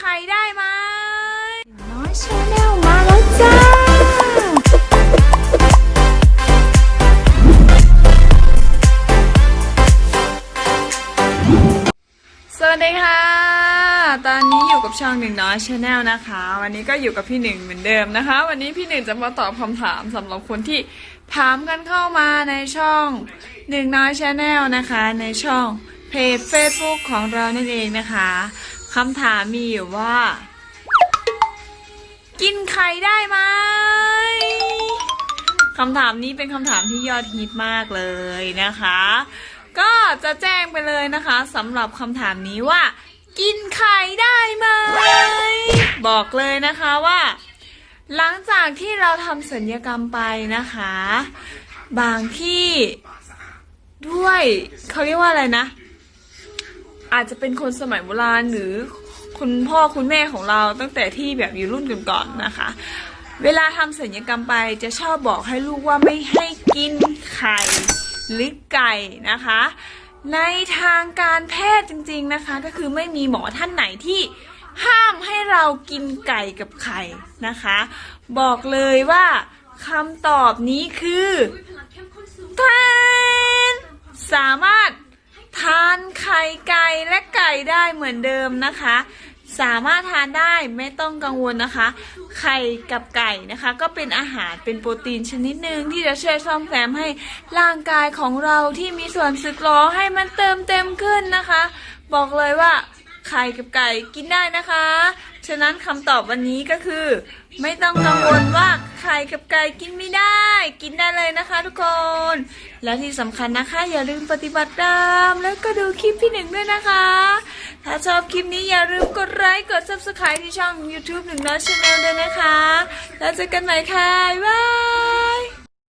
ไข่ได้ไหมน้อยชาแนลมาแล้วจ้า สวัสดีค่ะ ตอนนี้อยู่กับช่องหนึ่งน้อยชาแนลนะคะ วันนี้ก็อยู่กับพี่หนึ่งเหมือนเดิมนะคะ วันนี้พี่หนึ่งจะมาตอบคำถามสำหรับคนที่ถามกันเข้ามาในช่องหนึ่งน้อยชาแนลนะคะ ในช่องเพจ Facebook ของเรานั่นเองนะคะ คำถามมีอยู่ว่า กินไข่ได้ไหมคำถามนี้เป็นคำถามที่ยอดฮิตมากเลยนะคะ ก็จะแจ้งไปเลยนะคะสำหรับคำถามนี้ว่า กินไข่ได้ไหม บอกเลยนะคะว่า หลังจากที่เราทำสัญญกรรมไปนะคะ บางที่ด้วยเขาเรียกว่าอะไรนะ อาจจะเป็นคนสมัยโบราณหรือคุณพ่อคุณแม่ของเราตั้งแต่ที่แบบอยู่รุ่นก่อนๆนะคะ เวลาทำสัญญกรรมไปจะชอบบอกให้ลูกว่าไม่ให้กินไข่หรือไก่นะคะ ในทางการแพทย์จริง ๆนะคะ ก็คือไม่มีหมอท่านไหนที่ห้ามให้เรากินไก่กับไข่นะคะ บอกเลยว่าคำตอบนี้คือทานสามารถ ทาน ไก่และไก่ได้เหมือนเดิมนะคะ สามารถทานได้ไม่ต้องกังวลนะคะ ไข่กับไก่นะคะ ก็เป็นอาหารเป็นโปรตีนชนิดหนึ่งที่จะช่วยซ่อมแซมให้ร่างกายของเราที่มีส่วนสึกหรอให้มันเติมเต็มขึ้นนะคะ บอกเลยว่าไข่กับไก่กินได้นะคะ ฉะนั้นคำตอบวันนี้ก็คือ ไม่ต้องกังวลว่าไข่กับไก่กินไม่ได้ กินได้เลยนะคะทุกคน และที่สำคัญนะคะ อย่าลืมปฏิบัติตาม แล้วก็ดูคลิปพี่หนึ่งด้วยนะคะ ถ้าชอบคลิปนี้อย่าลืมกดไลค์กด subscribe ที่ช่อง YouTube หนึ่งน้อยชาแนลด้วยนะคะ แล้วเจอกันใหม่ค่ะบ๊ายบาย